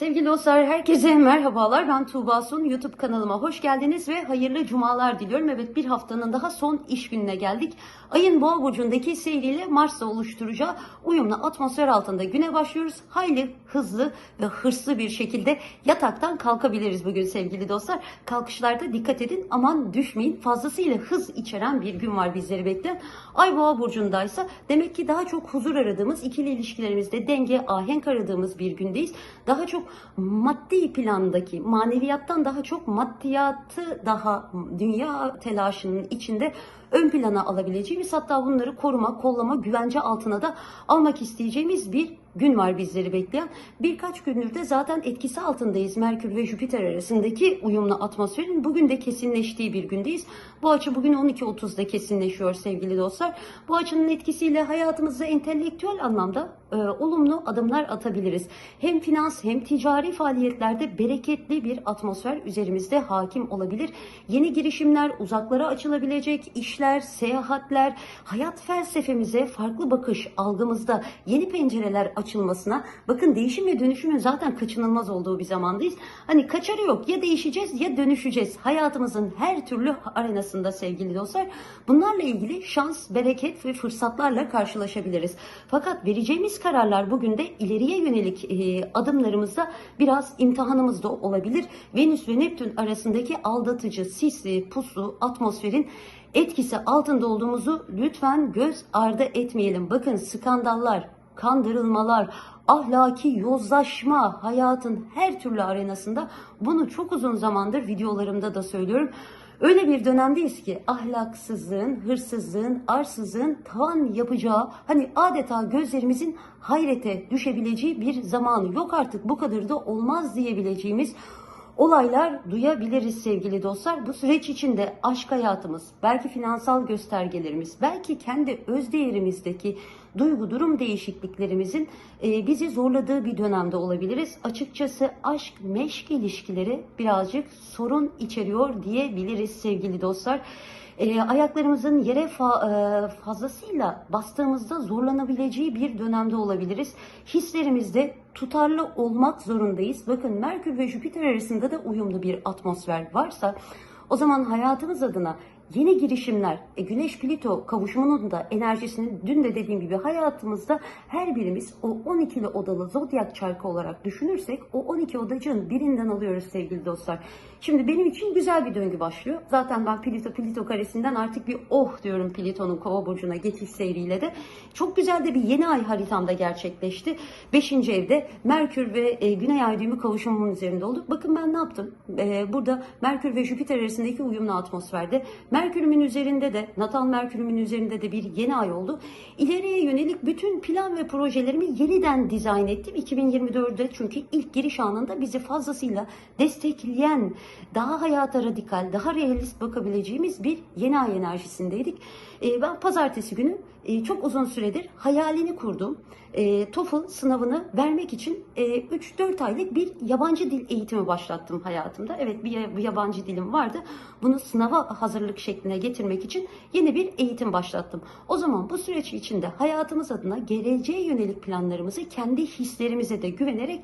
Sevgili dostlar, herkese merhabalar. Ben Tuğba Sun. YouTube kanalıma hoş geldiniz ve hayırlı cumalar diliyorum. Evet bir haftanın daha son iş gününe geldik. Ayın boğa burcundaki seyriyle Mars'la oluşturacağı uyumlu atmosfer altında güne başlıyoruz. Hayli hızlı ve hırslı bir şekilde yataktan kalkabiliriz bugün sevgili dostlar. Kalkışlarda dikkat edin aman düşmeyin. Fazlasıyla hız içeren bir gün var bizleri bekleyen. Ay boğa burcundaysa demek ki daha çok huzur aradığımız, ikili ilişkilerimizde denge, ahenk aradığımız bir gündeyiz. Daha çok maddi plandaki, maneviyattan daha çok maddiyatı daha dünya telaşının içinde ön plana alabileceğimiz hatta bunları koruma, kollama, güvence altına da almak isteyeceğimiz bir gün var bizleri bekleyen. Birkaç gündür de zaten etkisi altındayız Merkür ve Jüpiter arasındaki uyumlu atmosferin. Bugün de kesinleştiği bir gündeyiz. Bu açı bugün 12.30'da kesinleşiyor sevgili dostlar. Bu açının etkisiyle hayatımızda entelektüel anlamda e, olumlu adımlar atabiliriz. Hem finans hem ticari faaliyetlerde bereketli bir atmosfer üzerimizde hakim olabilir. Yeni girişimler, uzaklara açılabilecek işler, seyahatler, hayat felsefemize farklı bakış algımızda yeni pencereler açılmasına bakın değişim ve dönüşümün zaten kaçınılmaz olduğu bir zamandayız. Hani kaçarı yok ya değişeceğiz ya dönüşeceğiz. Hayatımızın her türlü arenasında sevgili dostlar. Bunlarla ilgili şans, bereket ve fırsatlarla karşılaşabiliriz. Fakat vereceğimiz kararlar bugün de ileriye yönelik e, adımlarımızda biraz imtihanımız da olabilir. Venüs ve Neptün arasındaki aldatıcı, sisli, puslu atmosferin etkisi altında olduğumuzu lütfen göz ardı etmeyelim. Bakın skandallar, kandırılmalar, ahlaki yozlaşma hayatın her türlü arenasında bunu çok uzun zamandır videolarımda da söylüyorum. Öyle bir dönemdeyiz ki ahlaksızlığın, hırsızlığın, arsızlığın tavan yapacağı hani adeta gözlerimizin hayrete düşebileceği bir zamanı yok artık bu kadar da olmaz diyebileceğimiz olaylar duyabiliriz sevgili dostlar. Bu süreç içinde aşk hayatımız, belki finansal göstergelerimiz, belki kendi öz değerimizdeki duygu durum değişikliklerimizin e, bizi zorladığı bir dönemde olabiliriz. Açıkçası aşk meşk ilişkileri birazcık sorun içeriyor diyebiliriz sevgili dostlar. E, ayaklarımızın yere fa- e, fazlasıyla bastığımızda zorlanabileceği bir dönemde olabiliriz. Hislerimizde tutarlı olmak zorundayız. Bakın Merkür ve Jüpiter arasında da uyumlu bir atmosfer varsa o zaman hayatımız adına yeni girişimler, e, Güneş Plüto kavuşumunun da enerjisini dün de dediğim gibi hayatımızda her birimiz o 12'li odalı zodyak çarkı olarak düşünürsek o 12 odacığın birinden alıyoruz sevgili dostlar. Şimdi benim için güzel bir döngü başlıyor. Zaten ben Plüto Plüto karesinden artık bir oh diyorum Plüton'un kova burcuna geçiş seyriyle de. Çok güzel de bir yeni ay haritamda gerçekleşti. 5. evde Merkür ve e, Güney ay düğümü kavuşumunun üzerinde olduk. Bakın ben ne yaptım? E, burada Merkür ve Jüpiter arasındaki uyumlu atmosferde Merkürümün üzerinde de, natal Merkürümün üzerinde de bir yeni ay oldu. İleriye yönelik bütün plan ve projelerimi yeniden dizayn ettim. 2024'de çünkü ilk giriş anında bizi fazlasıyla destekleyen, daha hayata radikal, daha realist bakabileceğimiz bir yeni ay enerjisindeydik. Ee, ben pazartesi günü e, çok uzun süredir hayalini kurdum. E, TOEFL sınavını vermek için e, 3-4 aylık bir yabancı dil eğitimi başlattım hayatımda. Evet bir, yabancı dilim vardı. Bunu sınava hazırlık şekline getirmek için yeni bir eğitim başlattım. O zaman bu süreç içinde hayatımız adına geleceğe yönelik planlarımızı kendi hislerimize de güvenerek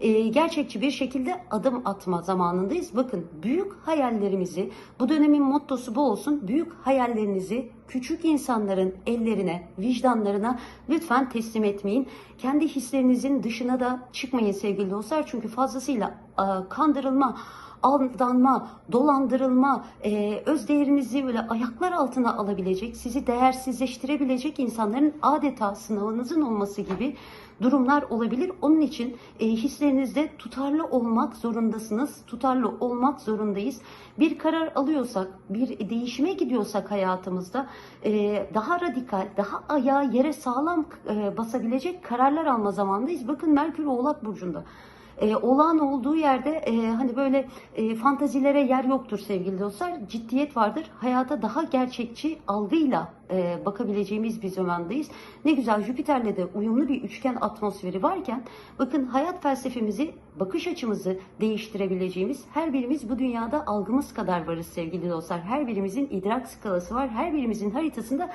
e, gerçekçi bir şekilde adım atma zamanındayız. Bakın büyük hayallerimizi, bu dönemin mottosu bu olsun. Büyük hayallerinizi küçük insanların ellerine, vicdanlarına lütfen teslim etmeyin. Kendi hislerinizin dışına da çıkmayın sevgili dostlar. Çünkü fazlasıyla e, kandırılma, aldanma, dolandırılma, e, öz değerinizi böyle ayaklar altına alabilecek, sizi değersizleştirebilecek insanların adeta sınavınızın olması gibi durumlar olabilir. Onun için e, hislerinizde tutarlı olmak zorundasınız. Tutarlı olmak zorundayız. Bir karar alıyorsak, bir değişime gidiyorsak hayatımızda e, daha radikal, daha ayağı yere sağlam e, basabilecek kararlar alma zamandayız. Bakın Merkür Oğlak Burcu'nda. E, olağan olduğu yerde e, hani böyle e, fantazilere yer yoktur sevgili dostlar. Ciddiyet vardır. Hayata daha gerçekçi algıyla e, bakabileceğimiz bir zamandayız. Ne güzel Jüpiter'le de uyumlu bir üçgen atmosferi varken bakın hayat felsefemizi, bakış açımızı değiştirebileceğimiz her birimiz bu dünyada algımız kadar varız sevgili dostlar. Her birimizin idrak skalası var. Her birimizin haritasında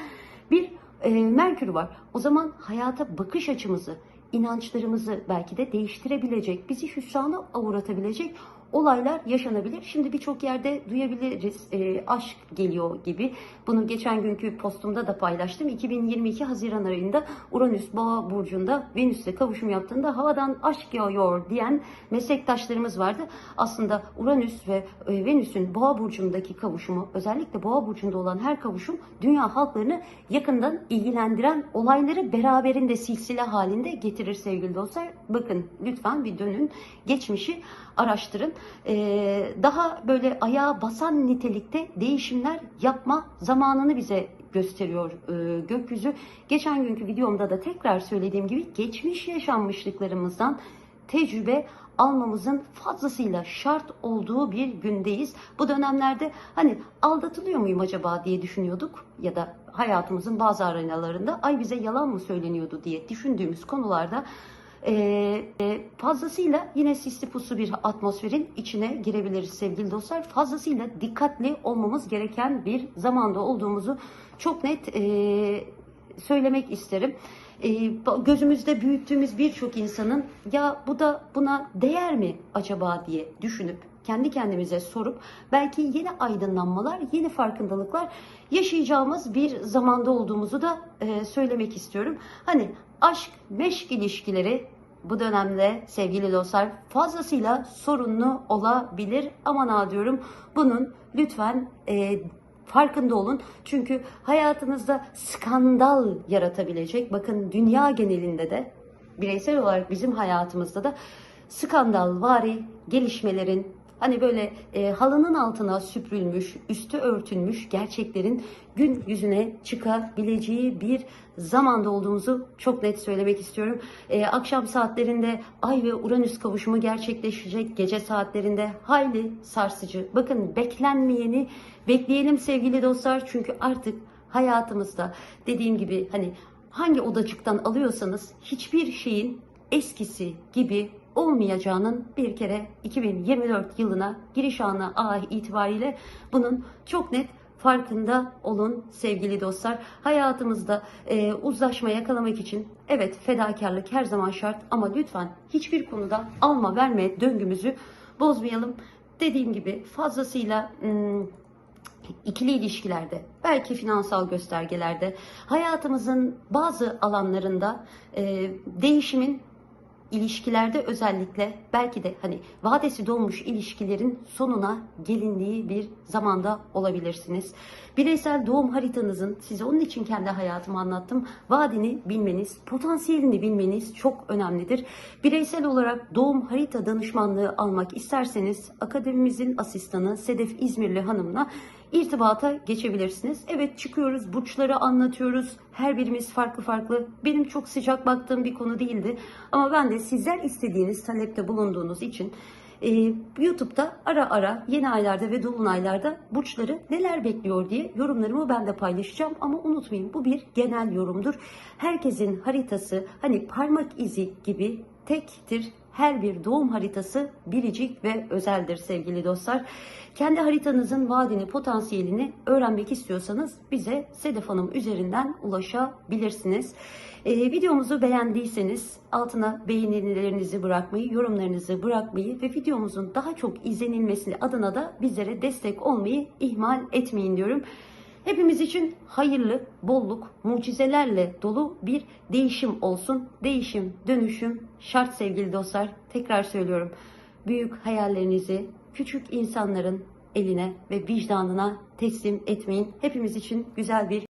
bir e, Merkür var. O zaman hayata bakış açımızı, inançlarımızı belki de değiştirebilecek, bizi hüsrana uğratabilecek olaylar yaşanabilir. Şimdi birçok yerde duyabiliriz e, aşk geliyor gibi. Bunu geçen günkü postumda da paylaştım. 2022 Haziran ayında Uranüs Boğa burcunda Venüs'le kavuşum yaptığında havadan aşk yağıyor diyen meslektaşlarımız vardı. Aslında Uranüs ve e, Venüs'ün Boğa burcundaki kavuşumu özellikle Boğa burcunda olan her kavuşum dünya halklarını yakından ilgilendiren olayları beraberinde silsile halinde getirir sevgili dostlar. Bakın lütfen bir dönün geçmişi araştırın. Ee, daha böyle ayağa basan nitelikte değişimler yapma zamanını bize gösteriyor e, gökyüzü. Geçen günkü videomda da tekrar söylediğim gibi geçmiş yaşanmışlıklarımızdan tecrübe almamızın fazlasıyla şart olduğu bir gündeyiz. Bu dönemlerde hani aldatılıyor muyum acaba diye düşünüyorduk ya da hayatımızın bazı arenalarında ay bize yalan mı söyleniyordu diye düşündüğümüz konularda ee, fazlasıyla yine sisli puslu bir atmosferin içine girebiliriz sevgili dostlar. Fazlasıyla dikkatli olmamız gereken bir zamanda olduğumuzu çok net e, söylemek isterim. E, gözümüzde büyüttüğümüz birçok insanın ya bu da buna değer mi acaba diye düşünüp kendi kendimize sorup belki yeni aydınlanmalar, yeni farkındalıklar yaşayacağımız bir zamanda olduğumuzu da e, söylemek istiyorum. Hani aşk, meşk ilişkileri bu dönemde sevgili dostlar fazlasıyla sorunlu olabilir. Aman ha diyorum bunun lütfen e, farkında olun. Çünkü hayatınızda skandal yaratabilecek bakın dünya genelinde de bireysel olarak bizim hayatımızda da skandal vari gelişmelerin hani böyle e, halının altına süpürülmüş, üstü örtülmüş gerçeklerin gün yüzüne çıkabileceği bir zamanda olduğumuzu çok net söylemek istiyorum. E, akşam saatlerinde Ay ve Uranüs kavuşumu gerçekleşecek. Gece saatlerinde hayli sarsıcı. Bakın beklenmeyeni bekleyelim sevgili dostlar. Çünkü artık hayatımızda dediğim gibi hani hangi odacıktan alıyorsanız hiçbir şeyin eskisi gibi olmayacağının bir kere 2024 yılına giriş anı ah itibariyle bunun çok net farkında olun sevgili dostlar. Hayatımızda e, uzlaşma yakalamak için evet fedakarlık her zaman şart ama lütfen hiçbir konuda alma verme döngümüzü bozmayalım. Dediğim gibi fazlasıyla ım, ikili ilişkilerde, belki finansal göstergelerde, hayatımızın bazı alanlarında e, değişimin ilişkilerde özellikle belki de hani vadesi dolmuş ilişkilerin sonuna gelindiği bir zamanda olabilirsiniz. Bireysel doğum haritanızın size onun için kendi hayatımı anlattım. Vadini bilmeniz, potansiyelini bilmeniz çok önemlidir. Bireysel olarak doğum harita danışmanlığı almak isterseniz akademimizin asistanı Sedef İzmirli hanımla irtibata geçebilirsiniz. Evet çıkıyoruz, burçları anlatıyoruz. Her birimiz farklı farklı. Benim çok sıcak baktığım bir konu değildi. Ama ben de sizler istediğiniz talepte bulunduğunuz için e, YouTube'da ara ara yeni aylarda ve dolunaylarda burçları neler bekliyor diye yorumlarımı ben de paylaşacağım. Ama unutmayın bu bir genel yorumdur. Herkesin haritası hani parmak izi gibi tektir. Her bir doğum haritası biricik ve özeldir sevgili dostlar. Kendi haritanızın vaadini, potansiyelini öğrenmek istiyorsanız bize Sedef Hanım üzerinden ulaşabilirsiniz. Ee, videomuzu beğendiyseniz altına beğenilerinizi bırakmayı, yorumlarınızı bırakmayı ve videomuzun daha çok izlenilmesi adına da bizlere destek olmayı ihmal etmeyin diyorum. Hepimiz için hayırlı, bolluk, mucizelerle dolu bir değişim olsun. Değişim, dönüşüm şart sevgili dostlar. Tekrar söylüyorum. Büyük hayallerinizi küçük insanların eline ve vicdanına teslim etmeyin. Hepimiz için güzel bir